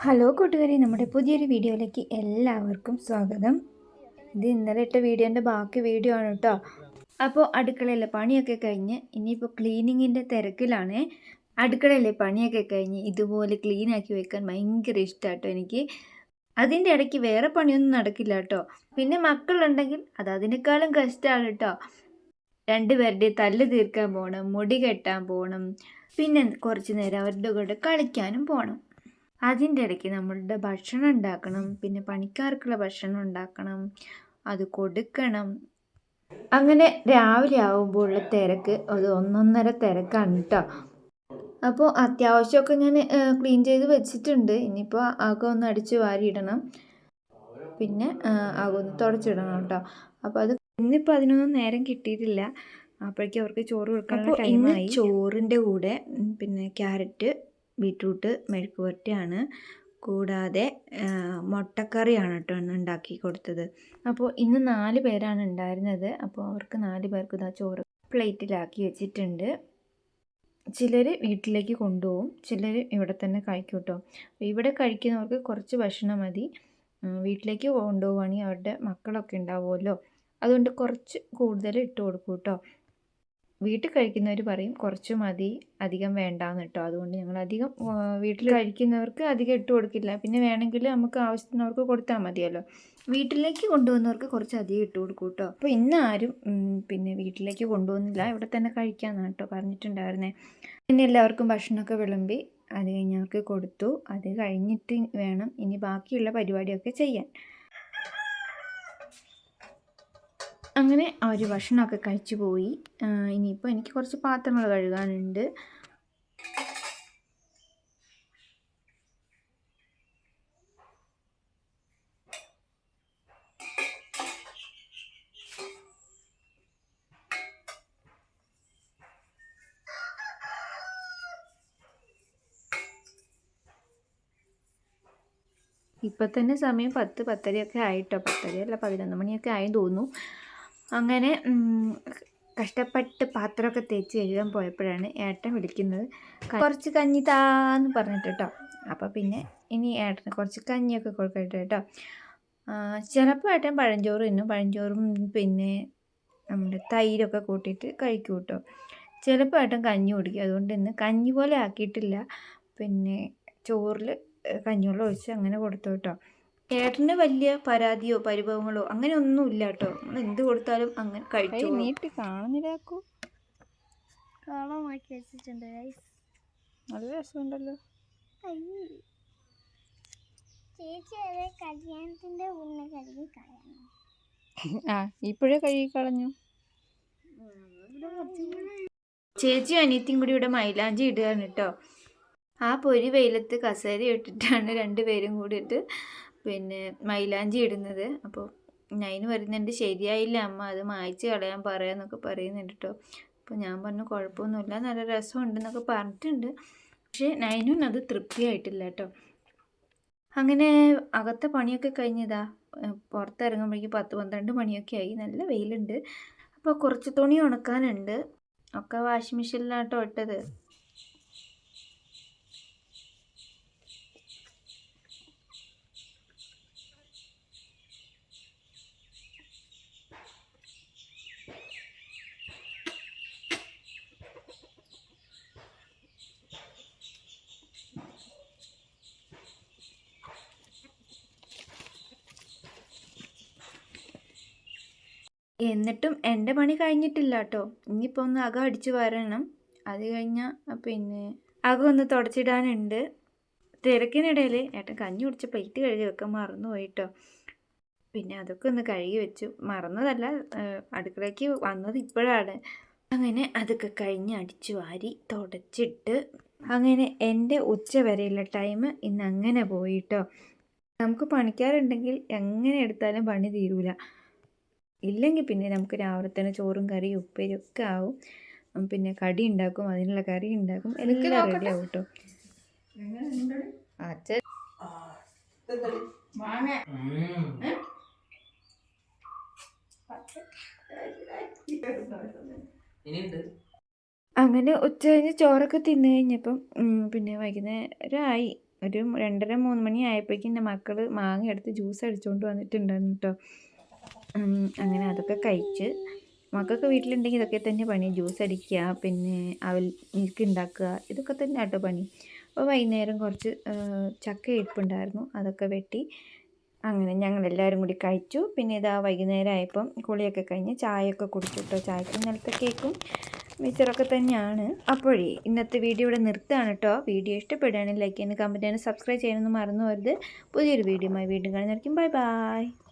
Hello കൂട്ടുകാരി നമ്മുടെ പുതിയൊരു വീഡിയോയിലേക്ക് എല്ലാവർക്കും സ്വാഗതം. ഇത് ഇന്നലെ ഇട്ട വീഡിയോന്റെ ബാക്കി വീഡിയോ ആണ് കേട്ടോ അപ്പോൾ അടുക്കളയിലെ പണിയൊക്കെ കഴിഞ്ഞ് ഇനിയിപ്പോൾ ക്ലീനിങ്ങിന്റെ തിരക്കിലാണ്. അടുക്കളയിലെ പണിയൊക്കെ കഴിഞ്ഞ് ഇതുപോലെ ക്ലീൻ ആക്കി വെക്കാൻ ഭയങ്കര ഇഷ്ടമാട്ടോ എനിക്ക്. അതിന്റെ ഇടയ്ക്ക് വേറെ പണിയൊന്നും നടക്കില്ല കേട്ടോ പിന്നെ മക്കളുണ്ടെങ്കിൽ അത് അതിനേക്കാളും കഷ്ടമാണ് കേട്ടോ രണ്ടുപേരുടെ തല്ല് തീർക്കാൻ പോകണം മുടി കെട്ടാൻ പോകണം പിന്നെ കുറച്ച് നേരം അവരുടെ കൂടെ കളിക്കാനും പോകണം അതിന്റെ ഇടയ്ക്ക് നമ്മളുടെ ഭക്ഷണം ഉണ്ടാക്കണം പിന്നെ പണിക്കാർക്കുള്ള ഭക്ഷണം ഉണ്ടാക്കണം അത് കൊടുക്കണം. അങ്ങനെ രാവിലെ ആകുമ്പോൾ ഉള്ള തിരക്ക് അത് ഒന്നൊന്നര തിരക്കാണ് കേട്ടോ അപ്പോൾ അത്യാവശ്യമൊക്കെ ഞാൻ ക്ലീൻ ചെയ്ത് വെച്ചിട്ടുണ്ട്. ഇനിയിപ്പോൾ ആകെ ഒന്ന് അടിച്ച് വാരിയിടണം. പിന്നെ ആകെ ഒന്ന് തുടച്ചിടണം കേട്ടോ അപ്പോൾ അത് ഇന്നിപ്പോൾ അതിനൊന്നും നേരം കിട്ടിയിട്ടില്ല. അപ്പോഴേക്കും അവർക്ക് ചോറ് കൊടുക്കാനുള്ള ടൈമായി ചോറിന്റെ കൂടെ പിന്നെ ക്യാരറ്റ് ബീട്രൂട്ട് മെഴുക്ക് പുരട്ടിയാണ് കൂടാതെ മുട്ടക്കറിയാണ് കേട്ടോ ഇന്ന് ഉണ്ടാക്കി കൊടുത്തത്. അപ്പോൾ ഇന്ന് നാല് പേരാണ് ഉണ്ടായിരുന്നത്. അപ്പോൾ അവർക്ക് നാല് പേർക്ക് ഇതാ ചോറ് പ്ലേറ്റിലാക്കി വെച്ചിട്ടുണ്ട്. ചിലർ വീട്ടിലേക്ക് കൊണ്ടുപോകും. ചിലർ ഇവിടെ തന്നെ കഴിക്കും കേട്ടോ. ഇവിടെ കഴിക്കുന്നവർക്ക് കുറച്ച് ഭക്ഷണം മതി. വീട്ടിലേക്ക് കൊണ്ടുപോവുകയാണെങ്കിൽ അവരുടെ മക്കളൊക്കെ ഉണ്ടാവുമല്ലോ. അതുകൊണ്ട് കുറച്ച് കൂടുതൽ ഇട്ട് കൊടുക്കും കേട്ടോ. വീട്ടിൽ കഴിക്കുന്നവർ പറയും കുറച്ച് മതി അധികം വേണ്ടാന്ന് കേട്ടോ അതുകൊണ്ട് ഞങ്ങൾ അധികം വീട്ടിൽ കഴിക്കുന്നവർക്ക് അധികം ഇട്ട് കൊടുക്കില്ല. പിന്നെ വേണമെങ്കിൽ നമുക്ക് ആവശ്യത്തിനവർക്ക് കൊടുത്താൽ മതിയല്ലോ. വീട്ടിലേക്ക് കൊണ്ടുപോകുന്നവർക്ക് കുറച്ച് അധികം ഇട്ട് കൊടുക്കും കേട്ടോ അപ്പോൾ ഇന്ന് ആരും പിന്നെ വീട്ടിലേക്ക് കൊണ്ടുവന്നില്ല. ഇവിടെ തന്നെ കഴിക്കാമെന്നാണ് കേട്ടോ പറഞ്ഞിട്ടുണ്ടായിരുന്നേ. പിന്നെ എല്ലാവർക്കും ഭക്ഷണമൊക്കെ വിളമ്പി അത് കഴിഞ്ഞവർക്ക് കൊടുത്തു. അത് കഴിഞ്ഞിട്ട് വേണം ഇനി ബാക്കിയുള്ള പരിപാടിയൊക്കെ ചെയ്യാൻ. അങ്ങനെ അവർ ഭക്ഷണമൊക്കെ കഴിച്ചു പോയി. ഇനിയിപ്പോൾ എനിക്ക് കുറച്ച് പാത്രങ്ങൾ കഴുകാനുണ്ട്. ഇപ്പം തന്നെ സമയം പത്ത് പത്തരയൊക്കെ ആയിട്ടോ. പത്തരയല്ല പതിനൊന്ന് മണിയൊക്കെ ആയി തോന്നുന്നു. അങ്ങനെ കഷ്ടപ്പെട്ട് പാത്രമൊക്കെ തേച്ച് കഴുകാൻ പോയപ്പോഴാണ് ഏട്ടൻ വിളിക്കുന്നത്. കുറച്ച് കഞ്ഞി താന്ന് പറഞ്ഞിട്ട് കേട്ടോ അപ്പോൾ പിന്നെ ഇനി ഏട്ടന് കുറച്ച് കഞ്ഞിയൊക്കെ കൊടുക്കട്ടെ കേട്ടോ. ചിലപ്പോൾ ഏട്ടൻ പഴഞ്ചോറ് തിന്നും. പഴഞ്ചോറും പിന്നെ നമ്മുടെ തൈരൊക്കെ കൂട്ടിയിട്ട് കഴിക്കും കേട്ടോ. ചിലപ്പോൾ ഏട്ടൻ കഞ്ഞി കുടിക്കും. അതുകൊണ്ട് ഇന്ന് കഞ്ഞി പോലെ ആക്കിയിട്ടില്ല. പിന്നെ ചോറിൽ കഞ്ഞിവെള്ളം ഒഴിച്ച് അങ്ങനെ കൊടുത്തു കേട്ടോ. ഏട്ടന് വലിയ പരാതിയോ പരിഭവങ്ങളോ അങ്ങനെ ഒന്നും ഇല്ല കേട്ടോ. നമ്മൾ എന്ത് കൊടുത്താലും അങ്ങനെ കഴിച്ചു നീട്ടി കാണുന്നില്ലാക്കൂ കളമാക്കി വെച്ചിട്ടുണ്ട് നല്ല രസമുണ്ടല്ലോ. ചേച്ചി അതെ കല്യാണത്തിന്റെ മുന്നേ കഴുകി കളയണം. ആ ഇപ്പോഴേ കഴുകി കളഞ്ഞു. ചേച്ചി അനിയത്തിയും കൂടി ഇവിടെ മൈലാഞ്ചി ഇടുകയാണ് കേട്ടോ. ആ പൊരി വെയിലത്ത് കസേര ഇട്ടിട്ടാണ് രണ്ടുപേരും കൂടിയിട്ട് പിന്നെ മൈലാഞ്ചി ഇടുന്നത്. അപ്പോൾ നൈന് വരുന്നുണ്ട് ശരിയായില്ല അമ്മ അത് മായ്ച്ച് കളയാൻ പറയാന്നൊക്കെ പറയുന്നുണ്ട് കേട്ടോ അപ്പോൾ ഞാൻ പറഞ്ഞു കുഴപ്പമൊന്നുമില്ല നല്ല രസമുണ്ടെന്നൊക്കെ പറഞ്ഞിട്ടുണ്ട്. പക്ഷേ നൈനും അത് തൃപ്തിയായിട്ടില്ല കേട്ടോ അങ്ങനെ അകത്തെ പണിയൊക്കെ കഴിഞ്ഞതാ. പുറത്തിറങ്ങുമ്പോഴേക്കും പത്ത് പന്ത്രണ്ട് മണിയൊക്കെ ആയി. നല്ല വെയിലുണ്ട്. അപ്പോൾ കുറച്ച് തുണി ഉണക്കാനുണ്ട്. ഒക്കെ വാഷിംഗ് മെഷീനിലാട്ടോ ഇട്ടത്. എന്നിട്ടും എന്റെ പണി കഴിഞ്ഞിട്ടില്ല കേട്ടോ ഇനിയിപ്പോൾ ഒന്ന് അകം അടിച്ചു വരണം. അത് കഴിഞ്ഞാൽ പിന്നെ അകം ഒന്ന് തുടച്ചിടാനുണ്ട്. തിരക്കിനിടയിൽ ഏട്ടൻ കഞ്ഞി കുടിച്ച പ്ലേറ്റ് കഴുകി വെക്കാൻ മറന്നുപോയി കേട്ടോ പിന്നെ അതൊക്കെ ഒന്ന് കഴുകി വെച്ചു. മറന്നതല്ല അടുക്കളയ്ക്ക് വന്നത് ഇപ്പോഴാണ്. അങ്ങനെ അതൊക്കെ കഴിഞ്ഞ് അടിച്ചു വാരി തുടച്ചിട്ട് അങ്ങനെ എന്റെ ഉച്ച വരെയുള്ള ടൈം ഇന്ന് അങ്ങനെ പോയിട്ടോ. നമുക്ക് പണിക്കാരുണ്ടെങ്കിൽ എങ്ങനെ എടുത്താലും പണി തീരൂല. ഇല്ലെങ്കിൽ പിന്നെ നമുക്ക് രാവിലെ തന്നെ ചോറും കറിയും ഉപ്പേരി ഒക്കെ ആവും. പിന്നെ കടി ഉണ്ടാക്കും അതിനുള്ള കറി ഉണ്ടാക്കും. എല്ലാം റെഡി ആവും കേട്ടോ അച്ഛൻ ഇനിയുണ്ട്. അങ്ങനെ ഉച്ച കഴിഞ്ഞ് ചോറൊക്കെ തിന്നു കഴിഞ്ഞപ്പം ഉം, പിന്നെ വൈകുന്നേരമായി ഒരു രണ്ടര മൂന്ന് മണി ആയപ്പോഴേക്കും എന്റെ മക്കൾ മാങ്ങ എടുത്ത് ജ്യൂസ് അടിച്ചുകൊണ്ട് വന്നിട്ടുണ്ടായിരുന്നു കേട്ടോ അങ്ങനെ അതൊക്കെ കഴിച്ച് മക്കൾക്ക് വീട്ടിലുണ്ടെങ്കിൽ ഇതൊക്കെ തന്നെ പണി. ജ്യൂസ് അടിക്കുക പിന്നെ അവൽ മിൽക്ക് ഉണ്ടാക്കുക ഇതൊക്കെ തന്നെ കേട്ടോ പണി. അപ്പോൾ വൈകുന്നേരം കുറച്ച് ചക്ക ഇരിപ്പുണ്ടായിരുന്നു. അതൊക്കെ വെട്ടി അങ്ങനെ ഞങ്ങൾ എല്ലാവരും കൂടി കഴിച്ചു. പിന്നെ ഇതാ വൈകുന്നേരം ആയപ്പം കുളിയൊക്കെ കഴിഞ്ഞ് ചായയൊക്കെ കുടിച്ചു കേട്ടോ ചായക്ക് ഇന്നലത്തെ കേക്കും മിച്ചറൊക്കെ തന്നെയാണ്. അപ്പോഴേ ഇന്നത്തെ വീഡിയോ ഇവിടെ നിർത്തുകയാണ് കേട്ടോ വീഡിയോ ഇഷ്ടപ്പെടുകയാണെങ്കിൽ ലൈക്ക് ചെയ്യാനും കമന്റ് ചെയ്യാനും സബ്സ്ക്രൈബ് ചെയ്യാനൊന്നും മറന്നു പോരുത് പുതിയൊരു വീഡിയോയുമായി വീണ്ടും കാണുന്നതായിരിക്കും. Bye bye